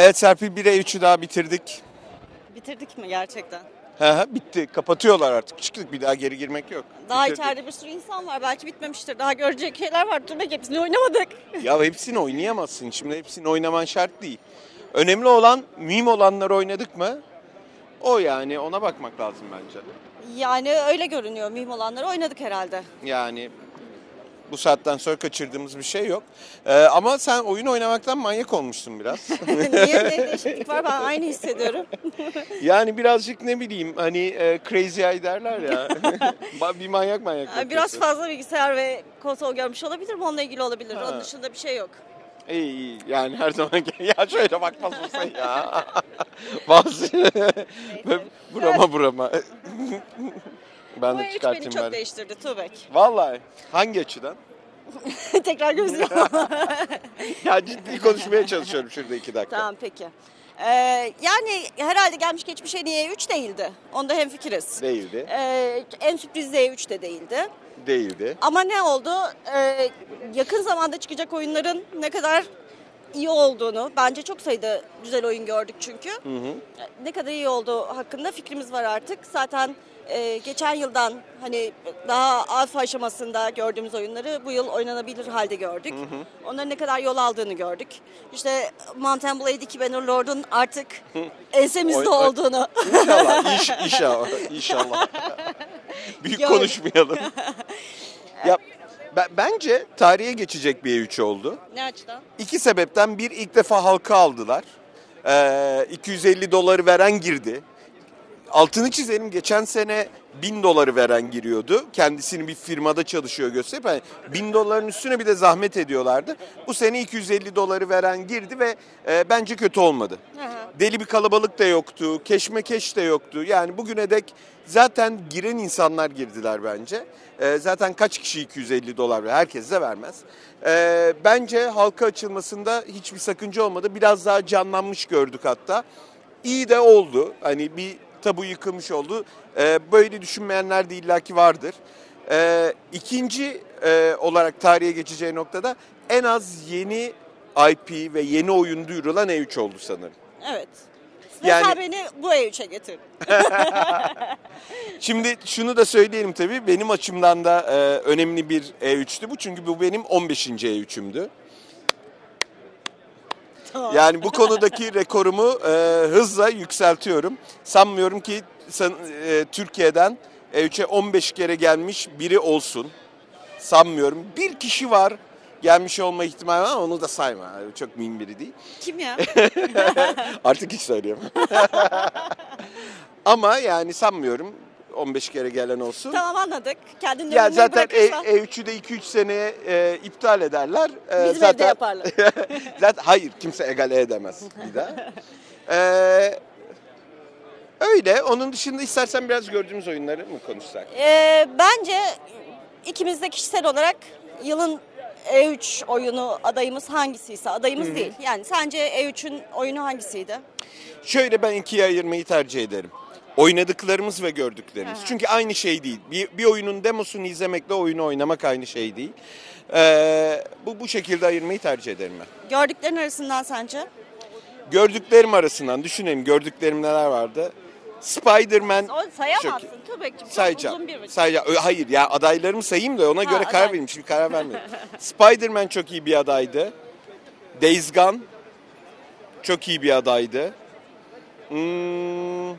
Evet Serpil 1'e 3'ü daha bitirdik. Bitirdik mi gerçekten? Hı hı, bitti. Kapatıyorlar artık. Çıktık bir daha geri girmek yok. Daha Bitirdik. içeride bir sürü insan var. Belki bitmemiştir. Daha görecek şeyler var. Dur belki hepsini oynamadık. Ya hepsini oynayamazsın. Şimdi hepsini oynaman şart değil. Önemli olan mühim olanları oynadık mı? O yani ona bakmak lazım bence. Yani öyle görünüyor. Mühim olanları oynadık herhalde. Yani bu saatten sonra kaçırdığımız bir şey yok. Ee, ama sen oyun oynamaktan manyak olmuşsun biraz. Niye ne değişiklik var? Ben aynı hissediyorum. yani birazcık ne bileyim hani e, crazy eye derler ya. bir manyak manyak. Yani Biraz bakıyorsun. fazla bilgisayar ve konsol görmüş olabilir mi? Onunla ilgili olabilir. Ha. Onun dışında bir şey yok. İyi iyi yani her zaman ya şöyle bakmaz mısın ya. Bazı burama burama. Ben Bu de üç beni çıkartayım çok bari. değiştirdi Tuğbek. Vallahi hangi açıdan? Tekrar gözlüğüm. Ya ciddi konuşmaya çalışıyorum şurada iki dakika. tamam peki. Ee, yani herhalde gelmiş geçmiş en iyi 3 değildi. Onda hemfikiriz. Değildi. Ee, en sürpriz Z3 de değildi. Değildi. Ama ne oldu? Ee, yakın zamanda çıkacak oyunların ne kadar iyi olduğunu, bence çok sayıda güzel oyun gördük çünkü. Ne kadar iyi olduğu hakkında fikrimiz var artık. Zaten e, geçen yıldan hani daha alfa aşamasında gördüğümüz oyunları bu yıl oynanabilir halde gördük. Onların ne kadar yol aldığını gördük. İşte Mountain Blade 2 Bannerlord'un artık ensemizde Oy- oy- olduğunu. İnşallah. iş, inşallah. İnşallah. Büyük Gör- konuşmayalım. ya ben- bence tarihe geçecek bir E3 oldu. ne açıdan? İki sebepten bir ilk defa halka aldılar. Ee, 250 doları veren girdi. Altını çizelim geçen sene 1000 doları veren giriyordu. Kendisini bir firmada çalışıyor gösterip yani 1000 doların üstüne bir de zahmet ediyorlardı. Bu sene 250 doları veren girdi ve e, bence kötü olmadı. Hı hı. Deli bir kalabalık da yoktu, keşmekeş de yoktu. Yani bugüne dek zaten giren insanlar girdiler bence. Ee, zaten kaç kişi 250 dolar ver? Herkes de vermez. Ee, bence halka açılmasında hiçbir sakınca olmadı. Biraz daha canlanmış gördük hatta. İyi de oldu. Hani bir tabu yıkılmış oldu. Ee, böyle düşünmeyenler de illaki vardır. Ee, ikinci e, olarak tarihe geçeceği noktada en az yeni IP ve yeni oyun duyurulan E3 oldu sanırım. Evet. Ve Yani- sen beni bu E3'e getirdin. Şimdi şunu da söyleyelim tabii. Benim açımdan da e, önemli bir E3'tü bu. Çünkü bu benim 15. E3'ümdü. Tamam. Yani bu konudaki rekorumu e, hızla yükseltiyorum. Sanmıyorum ki san- e, Türkiye'den E3'e 15 kere gelmiş biri olsun. Sanmıyorum. Bir kişi var gelmiş olma ihtimali var ama onu da sayma. Çok mühim biri değil. Kim ya? Artık hiç söyleyemem. ama yani sanmıyorum 15 kere gelen olsun. tamam anladık. Kendini Ya zaten E, bırakırsan E3'ü de 2-3 seneye e, iptal ederler. E, bizim zaten, evde yaparlar. zaten hayır kimse egale edemez bir daha. E, öyle. Onun dışında istersen biraz gördüğümüz oyunları mı konuşsak? Ee, bence ikimiz de kişisel olarak yılın E3 oyunu adayımız hangisiyse adayımız değil. Yani sence E3'ün oyunu hangisiydi? Şöyle ben ikiye ayırmayı tercih ederim. Oynadıklarımız ve gördüklerimiz. Aha. Çünkü aynı şey değil. Bir, bir oyunun demosunu izlemekle oyunu oynamak aynı şey değil. E, bu bu şekilde ayırmayı tercih ederim ben. Gördüklerin arasından sence? Gördüklerim arasından düşünelim gördüklerim neler vardı. Spider-Man O sayamazsın Tübek'cim. Çok sayacağım. uzun bir Sayacağım. Hayır ya adaylarımı sayayım da ona Ha, göre karar aday. vereyim. Şimdi karar vermedim. Spider-Man çok iyi bir adaydı. Days Gone çok iyi bir adaydı. Hmm,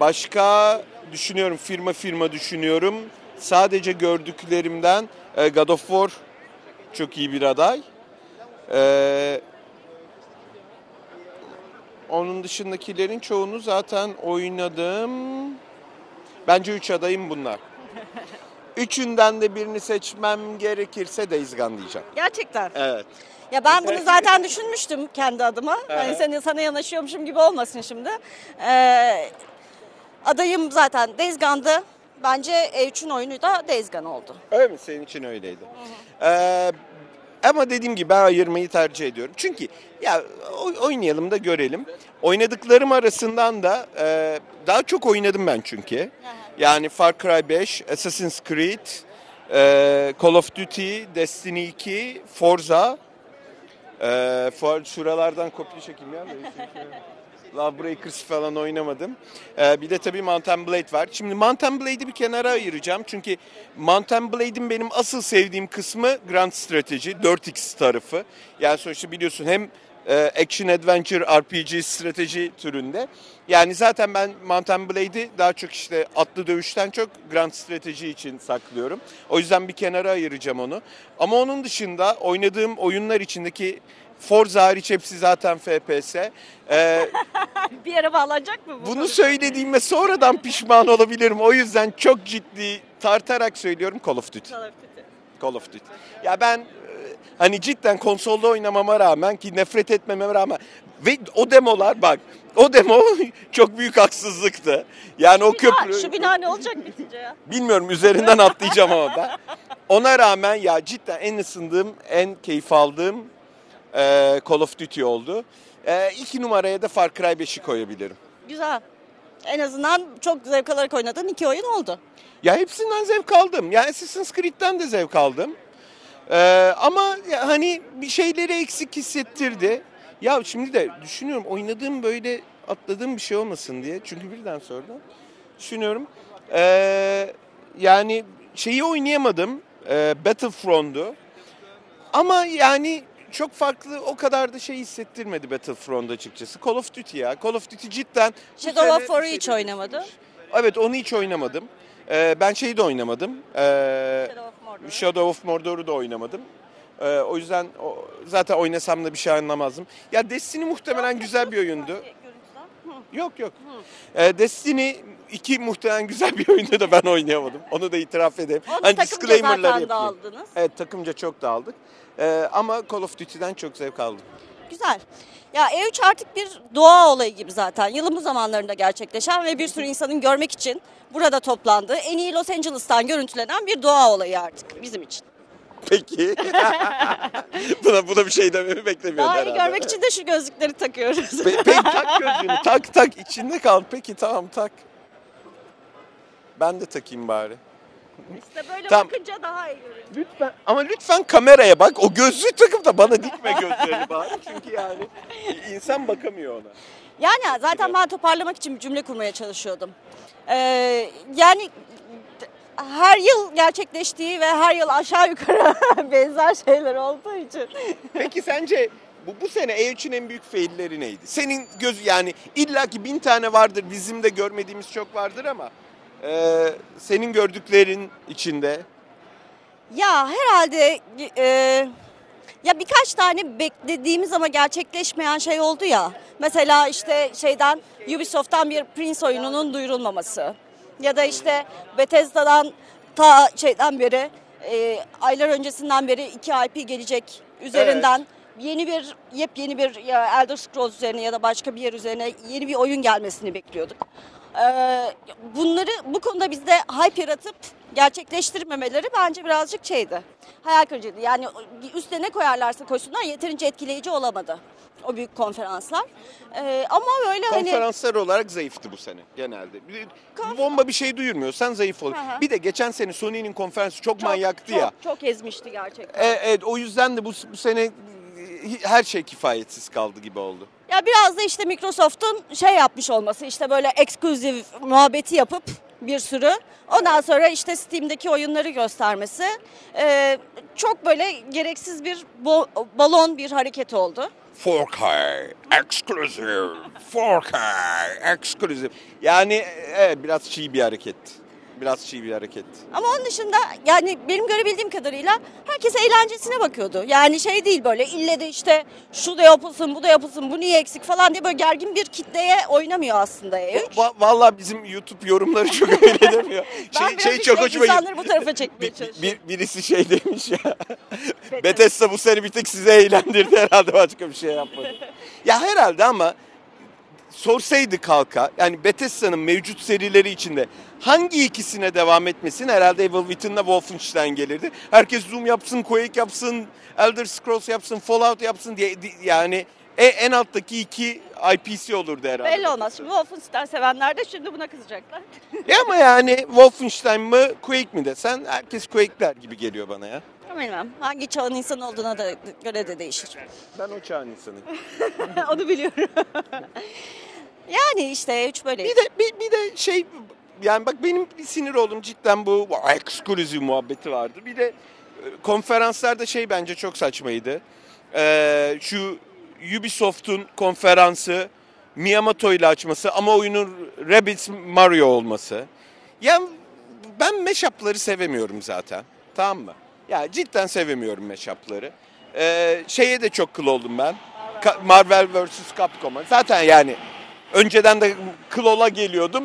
başka düşünüyorum firma firma düşünüyorum. Sadece gördüklerimden e, God of War çok iyi bir aday. Ee, onun dışındakilerin çoğunu zaten oynadım. Bence üç adayım bunlar. Üçünden de birini seçmem gerekirse Days Gone diyeceğim. Gerçekten. Evet. Ya ben bunu zaten düşünmüştüm kendi adıma. Hani seni sana yanaşıyormuşum gibi olmasın şimdi. Ee, adayım zaten Days Gone'dı. Bence E3'ün oyunu da Gone oldu. Öyle mi? Senin için öyleydi. Ee, ama dediğim gibi ben ayırmayı tercih ediyorum. Çünkü ya oy- oynayalım da görelim. Oynadıklarım arasından da e, daha çok oynadım ben çünkü. Yani Far Cry 5, Assassin's Creed, e, Call of Duty, Destiny 2, Forza. Ee, fuar şuralardan kopya çekeyim ya. Lawbreakers falan oynamadım. Ee, bir de tabii Mountain Blade var. Şimdi Mountain Blade'i bir kenara ayıracağım. Çünkü Mountain Blade'in benim asıl sevdiğim kısmı Grand Strategy, 4X tarafı. Yani sonuçta biliyorsun hem e, Action Adventure RPG strateji türünde. Yani zaten ben Mountain Blade'i daha çok işte atlı dövüşten çok Grand Strateji için saklıyorum. O yüzden bir kenara ayıracağım onu. Ama onun dışında oynadığım oyunlar içindeki Forza hariç hepsi zaten FPS. Ee, Bir yere bağlanacak mı bu? bunu söylediğime sonradan pişman olabilirim. O yüzden çok ciddi tartarak söylüyorum Call of Duty. Call of Duty. Call of Duty. Ya ben e, hani cidden konsolda oynamama rağmen ki nefret etmeme rağmen ve o demolar bak o demo çok büyük haksızlıktı. Yani o Bina, köprü şu bina ne olacak bitince ya? bilmiyorum üzerinden atlayacağım ama ben. Ona rağmen ya cidden en ısındığım, en keyif aldığım e, Call of Duty oldu. E, iki numaraya da Far Cry 5'i koyabilirim. Güzel. En azından çok zevk alarak oynadığın iki oyun oldu. Ya hepsinden zevk aldım. Ya Assassin's Creed'den de zevk aldım. Ee, ama hani bir şeyleri eksik hissettirdi. Ya şimdi de düşünüyorum oynadığım böyle atladığım bir şey olmasın diye. Çünkü birden sonra düşünüyorum. Ee, yani şeyi oynayamadım. Ee, Battlefront'u. Ama yani çok farklı o kadar da şey hissettirmedi Battlefront açıkçası. Call of Duty ya. Call of Duty cidden Shadow of War'u şey hiç oynamadı. Evet onu hiç oynamadım. Ee, ben şeyi de oynamadım. Ee, Shadow of Mordor. Shadow of Mordor'u da oynamadım. Ee, o yüzden o, zaten oynasam da bir şey anlamazdım. Ya Destiny muhtemelen güzel bir oyundu. Yok yok. Ee, Destiny 2 muhtemelen güzel bir oyundu da ben oynayamadım. Onu da itiraf edeyim. Onu Hani takımca zaten yapayım. dağıldınız. Evet takımca çok dağıldık. Ee, ama Call of Duty'den çok zevk aldım. Güzel. Ya E3 artık bir doğa olayı gibi zaten. Yılın bu zamanlarında gerçekleşen ve bir sürü insanın görmek için burada toplandığı en iyi Los Angeles'tan görüntülenen bir doğa olayı artık bizim için. Peki. buna, buna bir şey dememi beklemiyorsun Daha iyi herhalde. görmek için de şu gözlükleri takıyoruz. Pe- Peki tak gözlüğünü. Tak tak içinde kal. Peki tamam tak. Ben de takayım bari. işte böyle Tamam. bakınca daha iyi görünüyor. Lütfen ama lütfen kameraya bak. O gözlüğü takıp da bana dikme gözlerini bari. Çünkü yani insan bakamıyor ona. Yani zaten ben toparlamak için bir cümle kurmaya çalışıyordum. Ee, yani her yıl gerçekleştiği ve her yıl aşağı yukarı benzer şeyler olduğu için. Peki sence bu, bu sene E3'ün en büyük failleri neydi? Senin göz yani illaki bin tane vardır. Bizim de görmediğimiz çok vardır ama e, senin gördüklerin içinde Ya herhalde e, ya birkaç tane beklediğimiz ama gerçekleşmeyen şey oldu ya. Mesela işte şeyden Ubisoft'tan bir Prince oyununun duyurulmaması. Ya da işte Bethesda'dan ta şeyden beri e, aylar öncesinden beri iki IP gelecek üzerinden yeni bir yepyeni bir ya Elder Scrolls üzerine ya da başka bir yer üzerine yeni bir oyun gelmesini bekliyorduk. Ee, bunları bu konuda bizde hype yaratıp gerçekleştirmemeleri bence birazcık şeydi. Hayal kırıcıydı. Yani üstüne ne koyarlarsa koysunlar yeterince etkileyici olamadı o büyük konferanslar. Ee, ama böyle hani konferanslar olarak zayıftı bu sene genelde. Bir- Bomba bir şey duyurmuyorsan zayıf olur. Hı hı. Bir de geçen sene Sony'nin konferansı çok, çok, manyaktı çok, ya. Çok ezmişti gerçekten. E, evet o yüzden de bu, bu sene e, her şey kifayetsiz kaldı gibi oldu. Ya biraz da işte Microsoft'un şey yapmış olması işte böyle eksklusif muhabbeti yapıp bir sürü. Ondan sonra işte Steam'deki oyunları göstermesi ee, çok böyle gereksiz bir bo- balon bir hareket oldu. 4K exclusive, 4K exclusive. Yani e, evet biraz çiğ bir hareket. Biraz çiğ bir hareket. Ama onun dışında yani benim görebildiğim kadarıyla herkes eğlencesine bakıyordu. Yani şey değil böyle ille de işte şu da yapılsın bu da yapılsın bu niye eksik falan diye böyle gergin bir kitleye oynamıyor aslında E E3. Va- Vallahi bizim YouTube yorumları çok öyle demiyor. Ben Şey, biraz şey işte çok hoşuma gitti. insanları bu tarafa çekmeye Bir, çalışıyorum. bir- birisi şey demiş ya. Bethesda bu sene bir tek size eğlendirdi herhalde başka bir şey yapmadı. ya herhalde ama sorsaydı kalka yani Bethesda'nın mevcut serileri içinde hangi ikisine devam etmesin herhalde Evil Within'le Wolfenstein gelirdi. Herkes Doom yapsın, Quake yapsın, Elder Scrolls yapsın, Fallout yapsın diye di- yani E, en alttaki iki IPC olurdu herhalde. Belli olmaz. Şimdi Wolfenstein sevenler de şimdi buna kızacaklar. Ya ama yani Wolfenstein mı Quake mi desen herkes Quake der gibi geliyor bana ya. Bilmem. Hangi çağın insan olduğuna da göre de değişir. Ben o çağın insanıyım. Onu biliyorum. yani işte üç böyle. Bir de bir, bir de şey yani bak benim bir sinir oldum cidden bu exclusive muhabbeti vardı. Bir de e, konferanslarda şey bence çok saçmaydı. Ee, şu Ubisoft'un konferansı Miyamoto ile açması ama oyunun Rabbids Mario olması. Yani ben meşapları sevemiyorum zaten. Tamam mı? Ya cidden sevemiyorum meşapları. Ee, şeye de çok kıl oldum ben. Marvel vs. Capcom'a. Zaten yani önceden de klola geliyordum.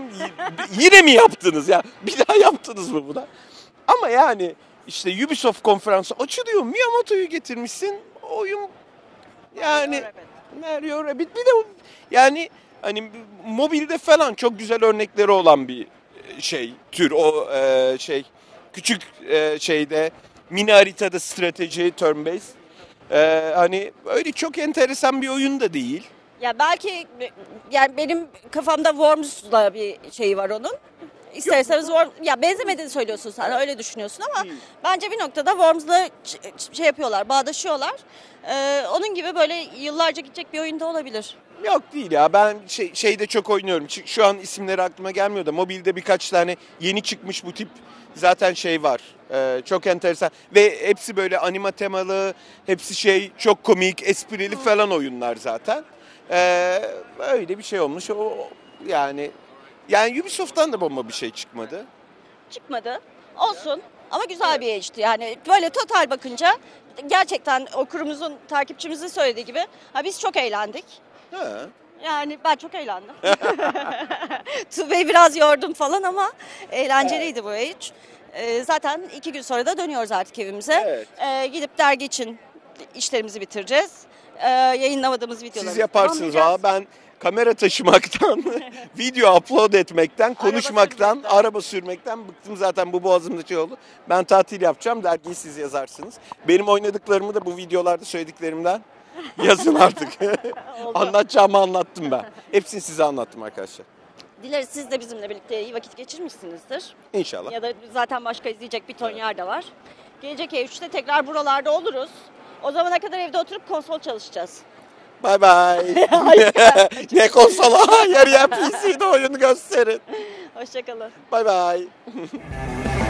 Yine mi yaptınız ya? Bir daha yaptınız mı buna? Ama yani işte Ubisoft konferansı açılıyor. Miyamoto'yu getirmişsin. Oyun yani Mario Rabbit. Bir de yani hani mobilde falan çok güzel örnekleri olan bir şey tür o e, şey küçük e, şeyde mini haritada strateji turn based. E, hani öyle çok enteresan bir oyun da değil. Ya belki yani benim kafamda Worms'la bir şey var onun. İsterseniz Worm, ya benzemediğini söylüyorsun sen öyle düşünüyorsun ama Değil. bence bir noktada Worms'la şey yapıyorlar, bağdaşıyorlar. Ee, onun gibi böyle yıllarca gidecek bir oyunda olabilir. Yok değil ya ben şey, şeyde çok oynuyorum. Şu- Şu an isimleri aklıma gelmiyor da mobilde birkaç tane yeni çıkmış bu tip zaten şey var. Ee, çok enteresan ve hepsi böyle anima temalı, hepsi şey çok komik, esprili falan oyunlar zaten. Ee, öyle bir şey olmuş. O yani yani Ubisoft'tan da bomba bir şey çıkmadı. Çıkmadı. Olsun. Ama güzel bir geçti. Yani böyle total bakınca gerçekten okurumuzun, takipçimizin söylediği gibi ha biz çok eğlendik. Ha. Yani ben çok eğlendim. Tubey'i biraz yordum falan ama eğlenceliydi bu hiç. Ee, zaten iki gün sonra da dönüyoruz artık evimize. Evet. Ee, gidip dergi için işlerimizi bitireceğiz. Ee, yayınlamadığımız videoları Siz yaparsınız valla ben kamera taşımaktan, video upload etmekten, konuşmaktan, sürmekten. araba sürmekten bıktım zaten bu boğazımda şey oldu. Ben tatil yapacağım, dergiyi siz yazarsınız. Benim oynadıklarımı da bu videolarda söylediklerimden yazın artık. Anlatacağımı anlattım ben. Hepsini size anlattım arkadaşlar. Dileriz siz de bizimle birlikte iyi vakit geçirmişsinizdir. İnşallah. Ya da zaten başka izleyecek bir ton yer de var. Gelecek E3'te tekrar buralarda oluruz. O zamana kadar evde oturup konsol çalışacağız. Bay bay. ne konsola, yarıya PC'de oyun gösterin. Hoşçakalın. Bay bay.